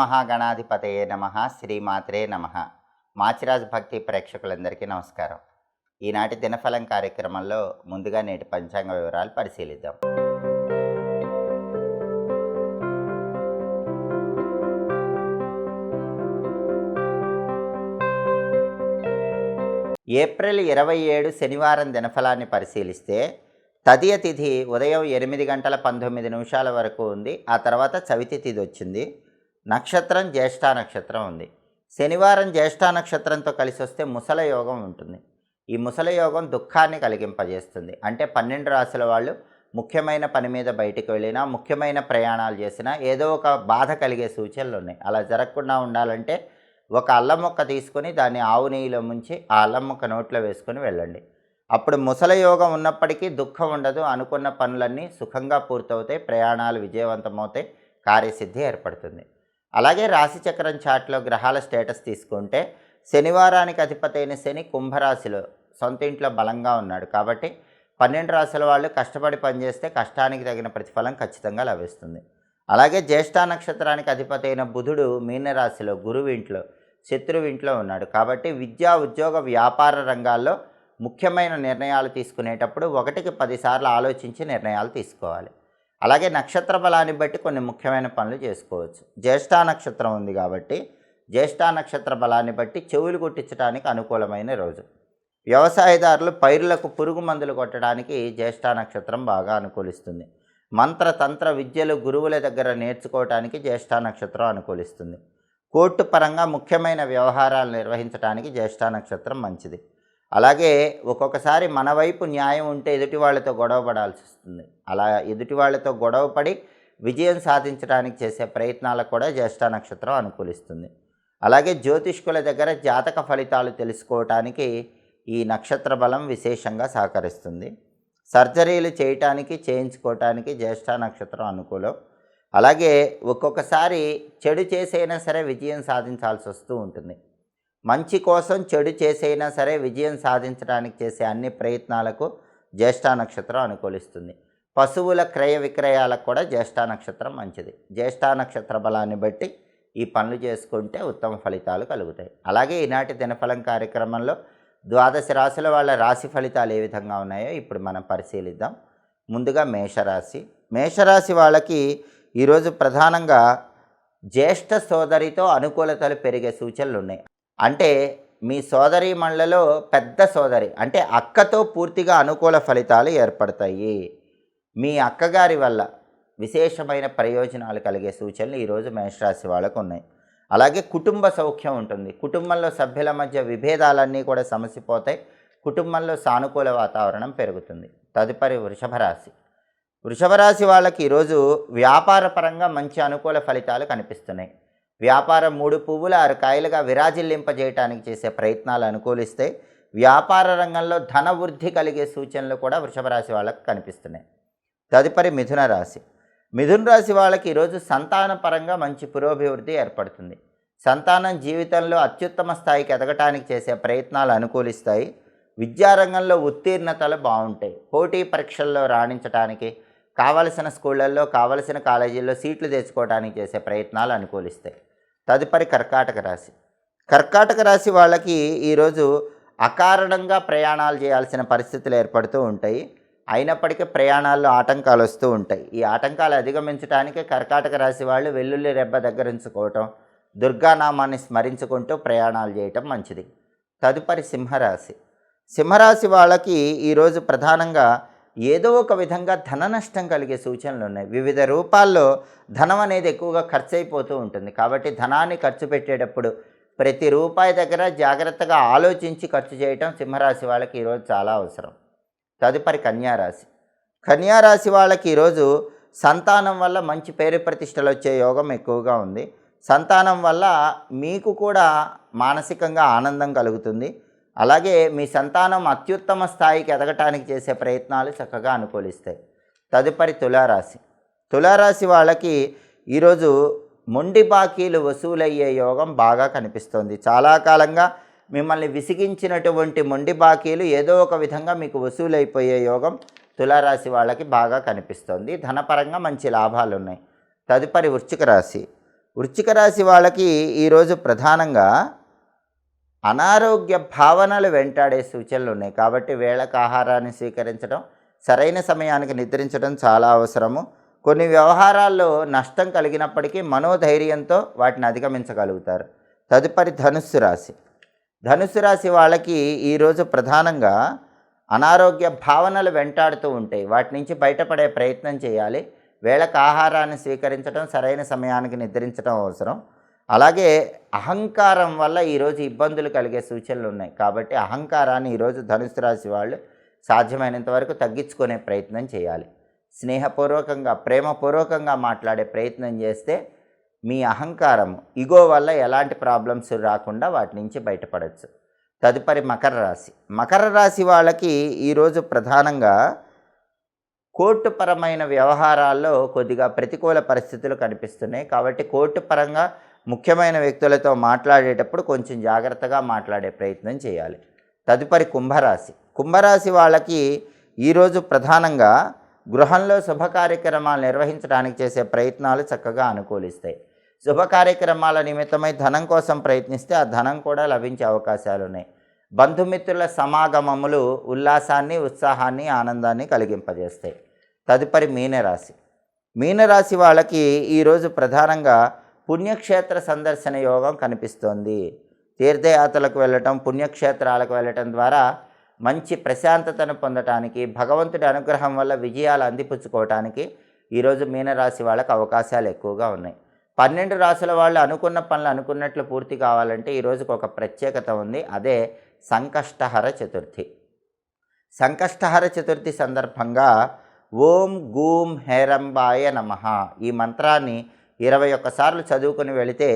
మహాగణాధిపతయే నమ శ్రీమాత్రే నమ. మాచిరాజ్ భక్తి ప్రేక్షకులందరికీ నమస్కారం. ఈనాటి దినఫలం కార్యక్రమంలో ముందుగా నేటి పంచాంగ వివరాలు పరిశీలిద్దాం. ఏప్రిల్ ఇరవై ఏడు శనివారం దినఫలాన్ని పరిశీలిస్తే తదియ తిథి ఉదయం ఎనిమిది గంటల పంతొమ్మిది నిమిషాల వరకు ఉంది. ఆ తర్వాత చవితి తిథి వచ్చింది. నక్షత్రం జ్యేష్ఠ నక్షత్రం ఉంది. శనివారం జ్యేష్ఠ నక్షత్రంతో కలిసి వస్తే ముసల యోగం ఉంటుంది. ఈ ముసల యోగం దుఃఖాన్ని కలిగింపజేస్తుంది. అంటే పన్నెండు రాశుల వాళ్ళు ముఖ్యమైన పని మీద బయటికి వెళ్ళినా ముఖ్యమైన ప్రయాణాలు చేసినా ఏదో ఒక బాధ కలిగే సూచనలు ఉన్నాయి. అలా జరగకుండా ఉండాలంటే ఒక అల్లం మొక్క తీసుకొని దాన్ని ఆవు నెయ్యిలో ముంచి ఆ అల్లం మొక్క నోట్లో వేసుకొని వెళ్ళండి. అప్పుడు ముసల యోగం ఉన్నప్పటికీ దుఃఖం ఉండదు. అనుకున్న పనులన్నీ సుఖంగా పూర్తవుతాయి. ప్రయాణాలు విజయవంతమవుతాయి. కార్యసిద్ధి ఏర్పడుతుంది. అలాగే రాశిచక్రం చాట్లో గ్రహాల స్టేటస్ తీసుకుంటే శనివారానికి అధిపతైన శని కుంభరాశిలో సొంత ఇంట్లో బలంగా ఉన్నాడు కాబట్టి పన్నెండు రాశుల వాళ్ళు కష్టపడి పనిచేస్తే కష్టానికి తగిన ప్రతిఫలం ఖచ్చితంగా లభిస్తుంది. అలాగే జ్యేష్ఠ నక్షత్రానికి అధిపతి అయిన బుధుడు మీనరాశిలో గురువు ఇంట్లో శత్రువు ఇంట్లో ఉన్నాడు కాబట్టి విద్యా ఉద్యోగ వ్యాపార రంగాల్లో ముఖ్యమైన నిర్ణయాలు తీసుకునేటప్పుడు ఒకటికి పదిసార్లు ఆలోచించి నిర్ణయాలు తీసుకోవాలి. అలాగే నక్షత్ర బలాన్ని బట్టి కొన్ని ముఖ్యమైన పనులు చేసుకోవచ్చు. జ్యేష్ఠ నక్షత్రం ఉంది కాబట్టి జ్యేష్ఠ నక్షత్ర బలాన్ని బట్టి చెవులు కుట్టించడానికి అనుకూలమైన రోజు. వ్యవసాయదారులు పైరులకు పురుగు మందులు కొట్టడానికి జ్యేష్ఠ నక్షత్రం బాగా అనుకూలిస్తుంది. మంత్ర తంత్ర విద్యలు గురువుల దగ్గర నేర్చుకోవటానికి జ్యేష్ఠ నక్షత్రం అనుకూలిస్తుంది. కోర్టు పరంగా ముఖ్యమైన వ్యవహారాలు నిర్వహించడానికి జ్యేష్ఠ నక్షత్రం మంచిది. అలాగే ఒక్కొక్కసారి మన వైపు న్యాయం ఉంటే ఎదుటి వాళ్ళతో గొడవ పడాల్సి వస్తుంది. అలా ఎదుటి వాళ్ళతో గొడవపడి విజయం సాధించడానికి చేసే ప్రయత్నాలకు కూడా జ్యేష్ఠ నక్షత్రం అనుకూలిస్తుంది. అలాగే జ్యోతిష్కుల దగ్గర జాతక ఫలితాలు తెలుసుకోవటానికి ఈ నక్షత్ర బలం విశేషంగా సహకరిస్తుంది. సర్జరీలు చేయటానికి చేయించుకోవటానికి జ్యేష్ఠ నక్షత్రం అనుకూలం. అలాగే ఒక్కొక్కసారి చెడు చేసైనా సరే విజయం సాధించాల్సి వస్తూ ఉంటుంది. మంచి కోసం చెడు చేసైనా సరే విజయం సాధించడానికి చేసే అన్ని ప్రయత్నాలకు జ్యేష్ఠ నక్షత్రం అనుకూలిస్తుంది. పశువుల క్రయ విక్రయాలకు కూడా జ్యేష్ఠ నక్షత్రం మంచిది. జ్యేష్ఠ నక్షత్ర బలాన్ని బట్టి ఈ పనులు చేసుకుంటే ఉత్తమ ఫలితాలు కలుగుతాయి. అలాగే ఈనాటి దినఫలం కార్యక్రమంలో ద్వాదశ రాశుల వాళ్ళ రాశి ఫలితాలు ఏ విధంగా ఉన్నాయో ఇప్పుడు మనం పరిశీలిద్దాం. ముందుగా మేషరాశి. మేషరాశి వాళ్ళకి ఈరోజు ప్రధానంగా జ్యేష్ఠ సోదరితో అనుకూలతలు పెరిగే సూచనలు ఉన్నాయి అంటే మీ సోదరి మళ్ళలో పెద్ద సోదరి అంటే అక్కతో పూర్తిగా అనుకూల ఫలితాలు ఏర్పడతాయి. మీ అక్కగారి వల్ల విశేషమైన ప్రయోజనాలు కలిగే సూచనలు ఈరోజు మేషరాశి వాళ్ళకు ఉన్నాయి. అలాగే కుటుంబ సౌఖ్యం ఉంటుంది. కుటుంబంలో సభ్యుల మధ్య విభేదాలన్నీ కూడా సమసిపోతాయి కుటుంబంలో సానుకూల వాతావరణం పెరుగుతుంది. తదుపరి వృషభ రాశి. వృషభ రాశి వాళ్ళకి ఈరోజు వ్యాపార పరంగా మంచి అనుకూల ఫలితాలు కనిపిస్తున్నాయి. వ్యాపారం మూడు పువ్వులు ఆరు కాయలుగా విరాజిల్లింపజేయటానికి చేసే ప్రయత్నాలు అనుకూలిస్తే వ్యాపార రంగంలో ధన వృద్ధి కలిగే సూచనలు కూడా వృషభ రాశి వాళ్ళకి కనిపిస్తున్నాయి. తదుపరి మిథున రాశి. మిథున రాశి వాళ్ళకి ఈరోజు సంతాన పరంగా మంచి పురోభివృద్ధి ఏర్పడుతుంది. సంతానం జీవితంలో అత్యుత్తమ స్థాయికి ఎదగటానికి చేసే ప్రయత్నాలు అనుకూలిస్తాయి. విద్యారంగంలో ఉత్తీర్ణతలు బాగుంటాయి. పోటీ పరీక్షల్లో రాణించడానికి కావలసిన స్కూళ్ళల్లో కావలసిన కాలేజీల్లో సీట్లు తెచ్చుకోవడానికి చేసే ప్రయత్నాలు అనుకూలిస్తాయి. తదుపరి కర్కాటక రాశి. కర్కాటక రాశి వాళ్ళకి ఈరోజు అకారణంగా ప్రయాణాలు చేయాల్సిన పరిస్థితులు ఏర్పడుతూ ఉంటాయి. అయినప్పటికీ ప్రయాణాల్లో ఆటంకాలు వస్తూ ఉంటాయి. ఈ ఆటంకాలు అధిగమించడానికి కర్కాటక రాశి వాళ్ళు వెల్లుల్లి రెబ్బ దగ్గరించుకోవటం దుర్గానామాన్ని స్మరించుకుంటూ ప్రయాణాలు చేయటం మంచిది. తదుపరి సింహరాశి. సింహరాశి వాళ్ళకి ఈరోజు ప్రధానంగా ఏదో ఒక విధంగా ధన నష్టం కలిగే సూచనలు ఉన్నాయి. వివిధ రూపాల్లో ధనం అనేది ఎక్కువగా ఖర్చు అయిపోతూ ఉంటుంది. కాబట్టి ధనాన్ని ఖర్చు పెట్టేటప్పుడు ప్రతి రూపాయి దగ్గర జాగ్రత్తగా ఆలోచించి ఖర్చు చేయటం సింహరాశి వాళ్ళకి ఈరోజు చాలా అవసరం. తదుపరి కన్యారాశి. కన్యారాశి వాళ్ళకి ఈరోజు సంతానం వల్ల మంచి పేరు ప్రతిష్టలు వచ్చే యోగం ఎక్కువగా ఉంది. సంతానం వల్ల మీకు కూడా మానసికంగా ఆనందం కలుగుతుంది. అలాగే మీ సంతానం అత్యుత్తమ స్థాయికి ఎదగటానికి చేసే ప్రయత్నాలు చక్కగా అనుకూలిస్తాయి. తదుపరి తులారాశి. తులారాశి వాళ్ళకి ఈరోజు మొండి బాకీలు వసూలయ్యే యోగం బాగా కనిపిస్తుంది. చాలా కాలంగా మిమ్మల్ని విసిగించినటువంటి మొండి బాకీలు ఏదో ఒక విధంగా మీకు వసూలైపోయే యోగం తులారాశి వాళ్ళకి బాగా కనిపిస్తుంది. ధనపరంగా మంచి లాభాలు ఉన్నాయి తదుపరి వృశ్చిక రాశి. వృశ్చిక రాశి వాళ్ళకి ఈరోజు ప్రధానంగా అనారోగ్య భావనలు వెంటాడే సూచనలు ఉన్నాయి కాబట్టి వేళకు ఆహారాన్ని స్వీకరించడం సరైన సమయానికి నిద్రించడం చాలా అవసరము. కొన్ని వ్యవహారాల్లో నష్టం కలిగినప్పటికీ మనోధైర్యంతో వాటిని అధిగమించగలుగుతారు. తదుపరి ధనుస్సు రాశి. ధనుస్సు రాశి వాళ్ళకి ఈరోజు ప్రధానంగా అనారోగ్య భావనలు వెంటాడుతూ ఉంటాయి. వాటి నుంచి బయటపడే ప్రయత్నం చేయాలి. వేళకు ఆహారాన్ని స్వీకరించడం సరైన సమయానికి నిద్రించడం అవసరం. అలాగే అహంకారం వల్ల ఈరోజు ఇబ్బందులు కలిగే సూచనలు ఉన్నాయి. కాబట్టి అహంకారాన్ని ఈరోజు ధనుసు రాశి వాళ్ళు సాధ్యమైనంత వరకు తగ్గించుకునే ప్రయత్నం చేయాలి. స్నేహపూర్వకంగా ప్రేమపూర్వకంగా మాట్లాడే ప్రయత్నం చేస్తే మీ అహంకారం ఇగో వల్ల ఎలాంటి ప్రాబ్లమ్స్ రాకుండా వాటి నుంచి బయటపడవచ్చు తదుపరి మకర రాశి. మకర రాశి వాళ్ళకి ఈరోజు ప్రధానంగా కోర్టుపరమైన వ్యవహారాల్లో కొద్దిగా ప్రతికూల పరిస్థితులు కనిపిస్తున్నాయి. కాబట్టి కోర్టు పరంగా ముఖ్యమైన వ్యక్తులతో మాట్లాడేటప్పుడు కొంచెం జాగ్రత్తగా మాట్లాడే ప్రయత్నం చేయాలి. తదుపరి కుంభరాశి. కుంభరాశి వాళ్ళకి ఈరోజు ప్రధానంగా గృహంలో శుభ కార్యక్రమాలు నిర్వహించడానికి చేసే ప్రయత్నాలు చక్కగా అనుకూలిస్తాయి. శుభ కార్యక్రమాల నిమిత్తమై ధనం కోసం ప్రయత్నిస్తే ఆ ధనం కూడా లభించే అవకాశాలు ఉన్నాయి. బంధుమిత్రుల సమాగమములు ఉల్లాసాన్ని ఉత్సాహాన్ని ఆనందాన్ని కలిగింపజేస్తాయి. తదుపరి మీనరాశి. మీనరాశి వాళ్ళకి ఈరోజు ప్రధానంగా పుణ్యక్షేత్ర సందర్శన యోగం కనిపిస్తోంది. తీర్థయాత్రలకు వెళ్ళటం పుణ్యక్షేత్రాలకు వెళ్ళటం ద్వారా మంచి ప్రశాంతతను పొందటానికి భగవంతుడి అనుగ్రహం వల్ల విజయాలు అందిపుచ్చుకోవటానికి ఈరోజు మీనరాశి వాళ్ళకి అవకాశాలు ఎక్కువగా ఉన్నాయి. పన్నెండు రాశుల వాళ్ళు అనుకున్న పనులు అనుకున్నట్లు పూర్తి కావాలంటే ఈరోజుకు ఒక ప్రత్యేకత ఉంది. అదే సంకష్టహర చతుర్థి. సంకష్టహర చతుర్థి సందర్భంగా ఓం గూం హేరంబాయ నమ ఈ మంత్రాన్ని ఇరవై ఒక్కసార్లు చదువుకుని వెళితే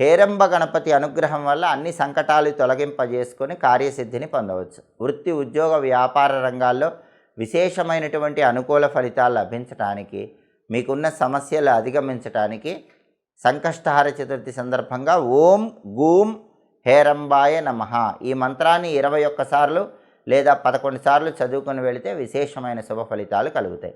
హేరంబ గణపతి అనుగ్రహం వల్ల అన్ని సంకటాలు తొలగింపజేసుకొని కార్యసిద్ధిని పొందవచ్చు. వృత్తి ఉద్యోగ వ్యాపార రంగాల్లో విశేషమైనటువంటి అనుకూల ఫలితాలు లభించటానికి మీకున్న సమస్యలు అధిగమించటానికి సంకష్టహార చతుర్థి సందర్భంగా ఓం గూం హేరంబాయ నమ. ఈ మంత్రాన్ని ఇరవై ఒక్కసార్లు లేదా పదకొండు సార్లు చదువుకొని వెళితే విశేషమైన శుభ ఫలితాలు కలుగుతాయి.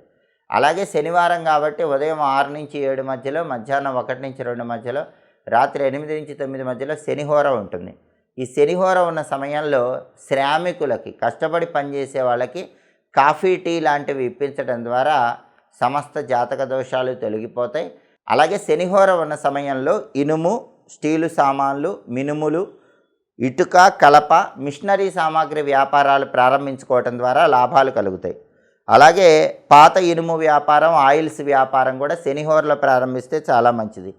అలాగే శనివారం కాబట్టి ఉదయం ఆరు నుంచి ఏడు మధ్యలో మధ్యాహ్నం ఒకటి నుంచి రెండు మధ్యలో రాత్రి ఎనిమిది నుంచి తొమ్మిది మధ్యలో శనిహోర ఉంటుంది. ఈ శనిహోర ఉన్న సమయంలో శ్రామికులకి కష్టపడి పనిచేసే వాళ్ళకి కాఫీ టీ లాంటివి ఇప్పించడం ద్వారా సమస్త జాతక దోషాలు తొలగిపోతాయి. అలాగే శనిహోర ఉన్న సమయంలో ఇనుము స్టీలు సామాన్లు మినుములు ఇటుక కలప మిషనరీ సామాగ్రి వ్యాపారాలు ప్రారంభించుకోవటం ద్వారా లాభాలు కలుగుతాయి. అలాగే పాత ఇనుము వ్యాపారం ఆయిల్స్ వ్యాపారం కూడా శనిహోరలో ప్రారంభిస్తే చాలా మంచిది.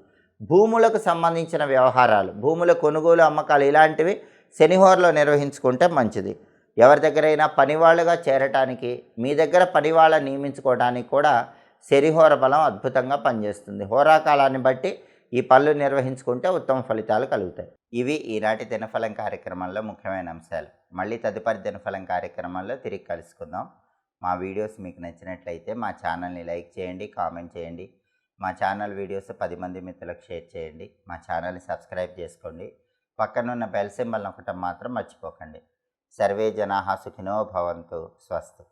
భూములకు సంబంధించిన వ్యవహారాలు భూముల కొనుగోలు అమ్మకాలు ఇలాంటివి శనిహోరలో నిర్వహించుకుంటే మంచిది. ఎవరి దగ్గరైనా పనివాళ్ళుగా చేరటానికి మీ దగ్గర పనివాళ్ళ నియమించుకోవడానికి కూడా శనిహోర బలం అద్భుతంగా పనిచేస్తుంది. హోరాకాలాన్ని బట్టి ఈ పనులు నిర్వహించుకుంటే ఉత్తమ ఫలితాలు కలుగుతాయి. ఇవి ఈనాటి దినఫలం కార్యక్రమంలో ముఖ్యమైన అంశాలు. మళ్ళీ తదుపరి దినఫలం కార్యక్రమంలో తిరిగి కలుసుకుందాం. మా వీడియోస్ మీకు నచ్చినట్లయితే మా ఛానల్ని లైక్ చేయండి కామెంట్ చేయండి. మా ఛానల్ వీడియోస్ పది మంది మిత్రులకు షేర్ చేయండి. మా ఛానల్ని సబ్స్క్రైబ్ చేసుకోండి. పక్కనున్న బెల్ సింబల్ నొక్కటం మాత్రం మర్చిపోకండి. సర్వే జనాహా సుఖినో భవంతు. స్వస్తి.